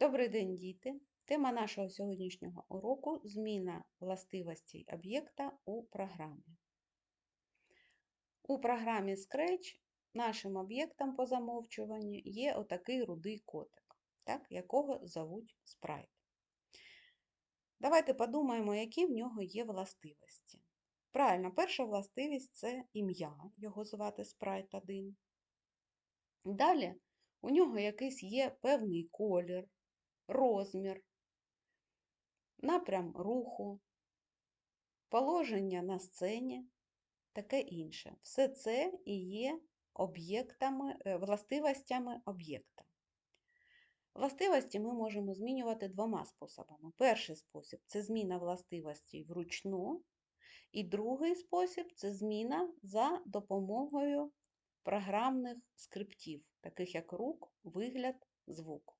Добрий день, діти! Тема нашого сьогоднішнього уроку зміна властивостей об'єкта у програмі. У програмі Scratch нашим об'єктом по замовчуванню є отакий рудий котик, так, якого зовуть спрайт. Давайте подумаємо, які в нього є властивості. Правильно, перша властивість це ім'я, його звати спрайт 1. Далі у нього якийсь є певний колір, розмір, напрям руху, положення на сцені, таке інше. Все це і є об'єктами, е, властивостями об'єкта. Властивості ми можемо змінювати двома способами. Перший спосіб це зміна властивостей вручну, і другий спосіб це зміна за допомогою програмних скриптів, таких як рук, вигляд, звук.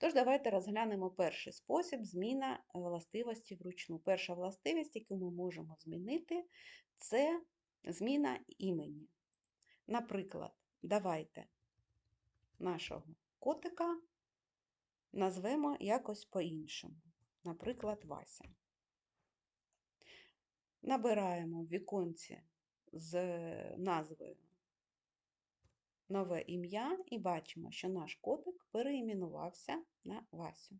Тож, давайте розглянемо перший спосіб зміна властивості вручну. Перша властивість, яку ми можемо змінити, це зміна імені. Наприклад, давайте нашого котика назвемо якось по-іншому. Наприклад, Вася. Набираємо в віконці з назвою нове ім'я і бачимо, що наш котик переіменувався на Васю.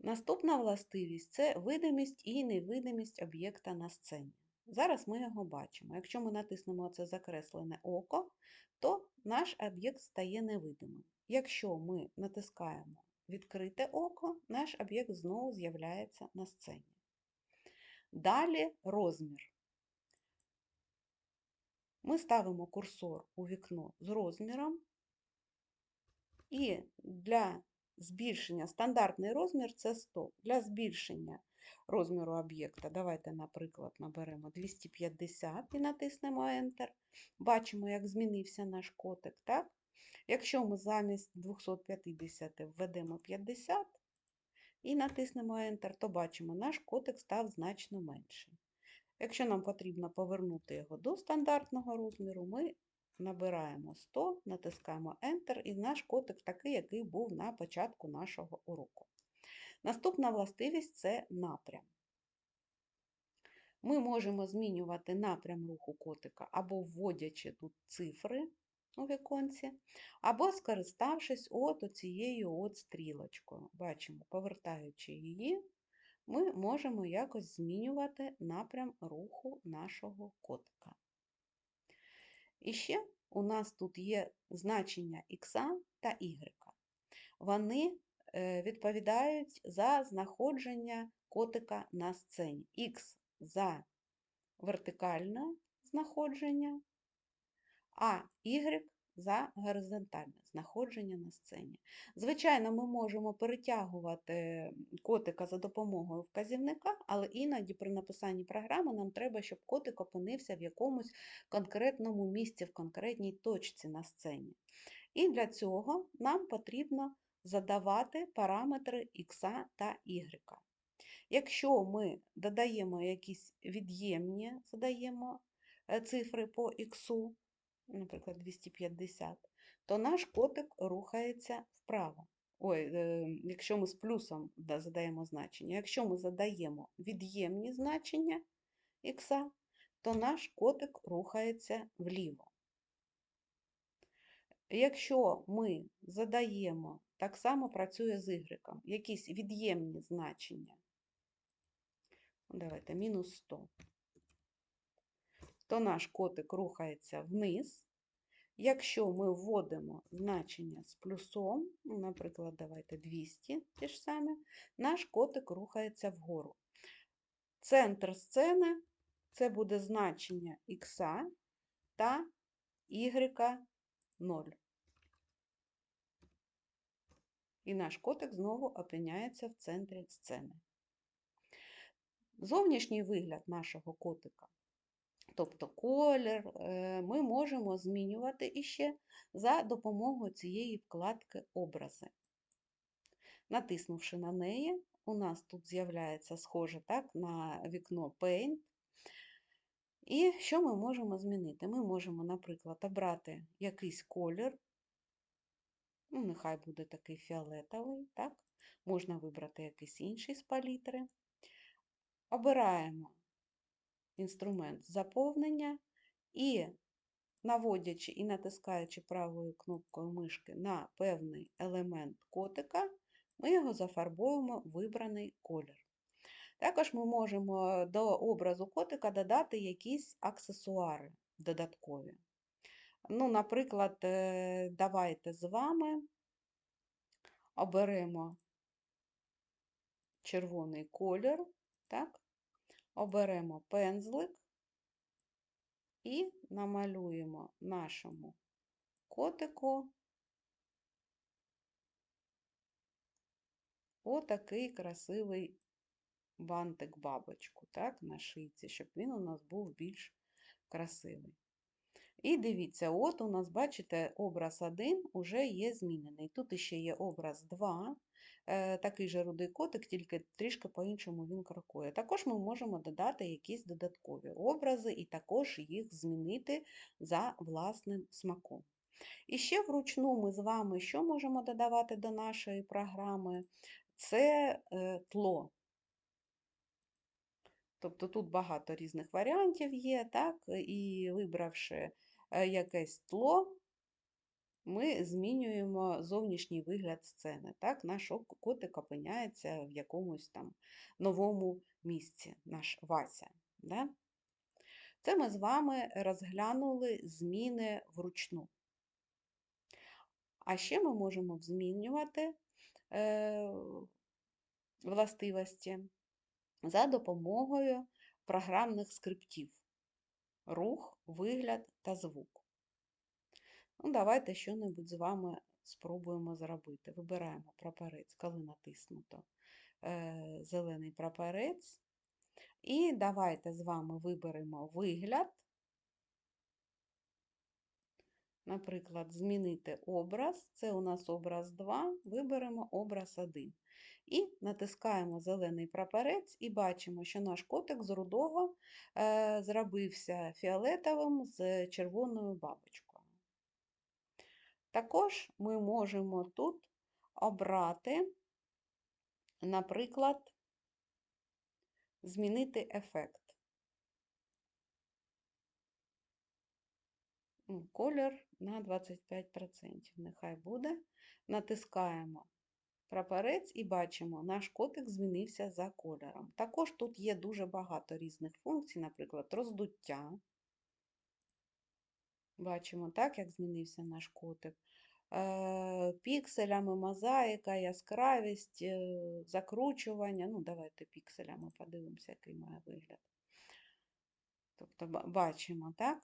Наступна властивість це видимість і невидимість об'єкта на сцені. Зараз ми його бачимо. Якщо ми натиснемо це закреслене око, то наш об'єкт стає невидимим. Якщо ми натискаємо відкрите око, наш об'єкт знову з'являється на сцені. Далі розмір. Ми ставимо курсор у вікно з розміром, і для збільшення стандартний розмір це 100. Для збільшення розміру об'єкта, давайте, наприклад, наберемо 250 і натиснемо Enter. Бачимо, як змінився наш котик. так? Якщо ми замість 250 введемо 50 і натиснемо Enter, то бачимо, наш котик став значно менший. Якщо нам потрібно повернути його до стандартного розміру, ми набираємо 100, натискаємо Enter, і наш котик такий, який був на початку нашого уроку. Наступна властивість це напрям. Ми можемо змінювати напрям руху котика або вводячи тут цифри у віконці, або скориставшись от цією от стрілочкою. Бачимо, повертаючи її, ми можемо якось змінювати напрям руху нашого котика. І ще у нас тут є значення х та y. Вони е, відповідають за знаходження котика на сцені. Х за вертикальне знаходження, а y за горизонтальне знаходження на сцені. Звичайно, ми можемо перетягувати котика за допомогою вказівника, але іноді при написанні програми нам треба, щоб котик опинився в якомусь конкретному місці, в конкретній точці на сцені. І для цього нам потрібно задавати параметри х та y. Якщо ми додаємо якісь від'ємні, задаємо е, цифри по х, наприклад, 250, то наш котик рухається вправо. Ой, якщо ми з плюсом задаємо значення, якщо ми задаємо від'ємні значення х, то наш котик рухається вліво. Якщо ми задаємо, так само працює з y, якісь від'ємні значення, давайте мінус 100, то наш котик рухається вниз. Якщо ми вводимо значення з плюсом, ну, наприклад, давайте 200 ті ж саме, наш котик рухається вгору. Центр сцени це буде значення х та y 0. І наш котик знову опиняється в центрі сцени. Зовнішній вигляд нашого котика тобто колір, е, ми можемо змінювати іще за допомогою цієї вкладки Образи. Натиснувши на неї, у нас тут з'являється схоже так, на вікно Paint. І що ми можемо змінити? Ми можемо, наприклад, обрати якийсь колір, Ну, нехай буде такий фіолетовий, так? Можна вибрати якийсь інший з палітри. Обираємо інструмент заповнення і, наводячи і натискаючи правою кнопкою мишки на певний елемент котика, ми його зафарбуємо в вибраний колір. Також ми можемо до образу котика додати якісь аксесуари додаткові. Ну, Наприклад, е, давайте з вами оберемо червоний колір, так? Оберемо пензлик і намалюємо нашому котику отакий красивий бантик-бабочку на шийці, щоб він у нас був більш красивий. І дивіться, от у нас, бачите, образ 1 вже є змінений. Тут іще є образ 2, е, такий же рудий котик, тільки трішки по-іншому він крокує. Також ми можемо додати якісь додаткові образи і також їх змінити за власним смаком. І ще вручну ми з вами що можемо додавати до нашої програми? Це е, тло. Тобто тут багато різних варіантів є, так, і вибравши якесь тло, ми змінюємо зовнішній вигляд сцени. Так, Наш котик опиняється в якомусь там новому місці, наш Вася. Да? Це ми з вами розглянули зміни вручну. А ще ми можемо змінювати е, властивості за допомогою програмних скриптів рух, вигляд та звук. Ну, Давайте що-небудь з вами спробуємо зробити. Вибираємо прапорець, коли натиснуто е, зелений прапорець. І давайте з вами виберемо вигляд. Наприклад, змінити образ, це у нас образ 2, виберемо образ 1. І натискаємо зелений прапорець і бачимо, що наш котик з рудого е, зробився фіолетовим з червоною бабочкою. Також ми можемо тут обрати, наприклад, змінити ефект. Колір на 25%. Нехай буде. Натискаємо прапорець і бачимо, наш котик змінився за кольором. Також тут є дуже багато різних функцій, наприклад, роздуття. Бачимо, так, як змінився наш котик. Е, пікселями, мозаїка, яскравість, е, закручування. Ну, давайте пікселями подивимося, який має вигляд. Тобто, бачимо, так?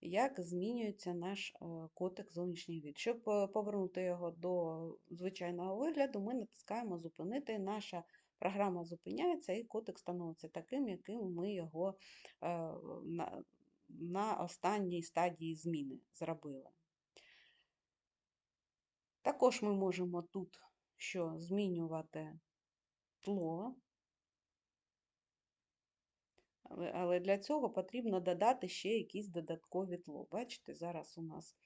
Як змінюється наш е, котик зовнішній від. Щоб е, повернути його до звичайного вигляду, ми натискаємо Зупинити. Наша програма зупиняється, і котик становиться таким, яким ми його е, на останній стадії зміни зробили. Також ми можемо тут що змінювати тло, але для цього потрібно додати ще якісь додаткові тло. Бачите, зараз у нас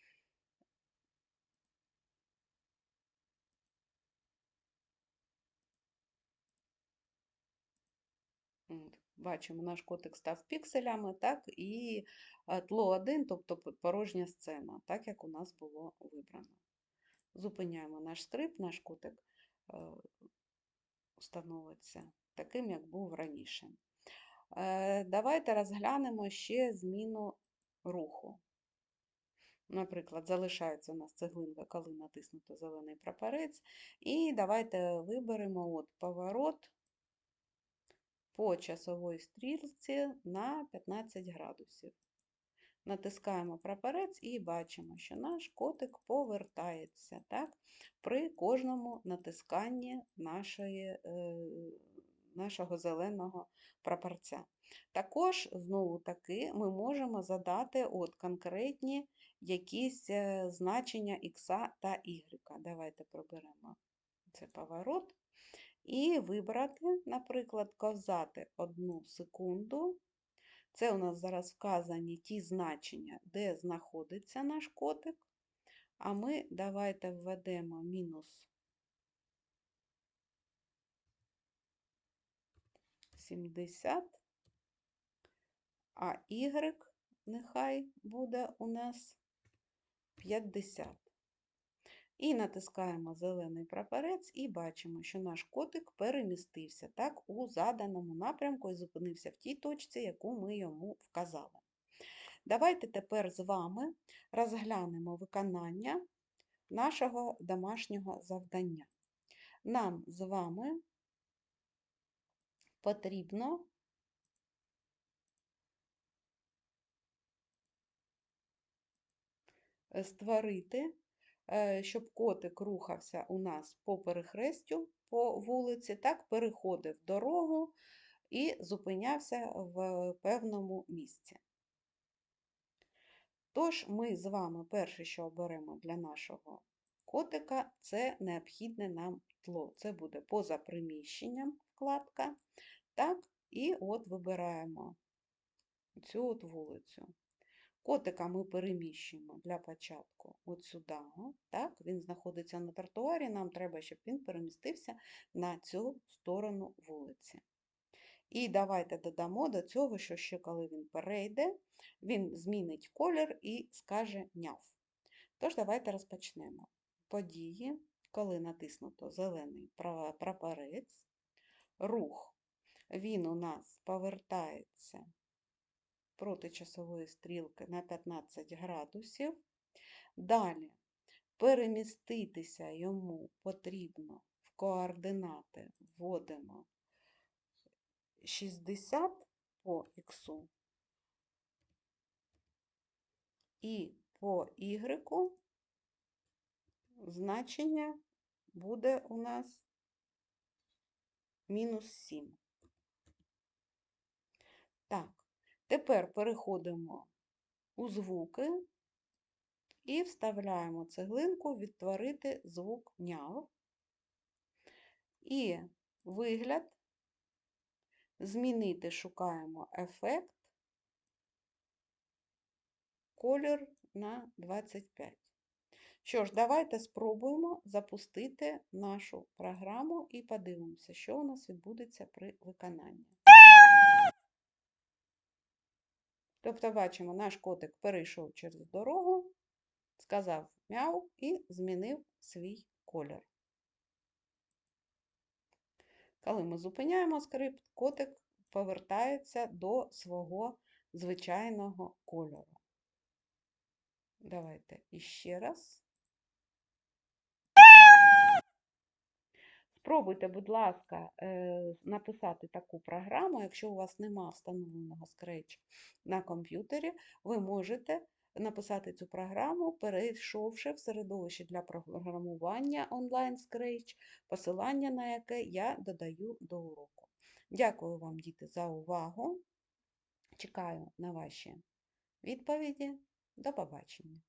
Бачимо, наш котик став пікселями, так, і е, тло 1, тобто порожня сцена, так як у нас було вибрано. Зупиняємо наш стрип, наш котик е, становиться таким, як був раніше. Е, давайте розглянемо ще зміну руху. Наприклад, залишається у нас цеглинка, коли натиснуто зелений прапорець. І давайте виберемо от поворот по часовій стрілці на 15 градусів. Натискаємо прапорець і бачимо, що наш котик повертається так, при кожному натисканні нашої е, нашого зеленого прапорця. Також, знову таки, ми можемо задати от конкретні якісь е, значення Х та Y. Давайте проберемо цей поворот. І вибрати, наприклад, ковзати одну секунду. Це у нас зараз вказані ті значення, де знаходиться наш котик. А ми давайте введемо мінус 70, а y нехай буде у нас 50. І натискаємо зелений прапорець і бачимо, що наш котик перемістився так у заданому напрямку і зупинився в тій точці, яку ми йому вказали. Давайте тепер з вами розглянемо виконання нашого домашнього завдання. Нам з вами потрібно створити, е, щоб котик рухався у нас по перехрестю по вулиці, так переходив дорогу і зупинявся в певному місці. Тож ми з вами перше, що оберемо для нашого котика, це необхідне нам тло. Це буде поза приміщенням вкладка. Так, і от вибираємо цю от вулицю. Котика ми переміщуємо для початку от сюди. Так, Він знаходиться на тротуарі, нам треба, щоб він перемістився на цю сторону вулиці. І давайте додамо до цього, що ще коли він перейде, він змінить колір і скаже няв. Тож, давайте розпочнемо. Події, коли натиснуто зелений прапорець, рух, він у нас повертається проти часової стрілки на 15 градусів. Далі переміститися йому потрібно в координати. Вводимо 60 по х і по y значення буде у нас мінус 7. Так, тепер переходимо у звуки і вставляємо цеглинку відтворити звук няв. І вигляд Змінити шукаємо ефект, колір на 25. Що ж, давайте спробуємо запустити нашу програму і подивимося, що у нас відбудеться при виконанні. Тобто, бачимо, наш котик перейшов через дорогу, сказав мяу і змінив свій колір. Коли ми зупиняємо скрипт, котик повертається до свого звичайного кольору. Давайте іще раз. Спробуйте, будь ласка, е, написати таку програму. Якщо у вас нема встановленого Scratch на комп'ютері, ви можете написати цю програму, перейшовши в середовище для програмування онлайн Scratch, посилання на яке я додаю до уроку. Дякую вам, діти, за увагу. Чекаю на ваші відповіді. До побачення!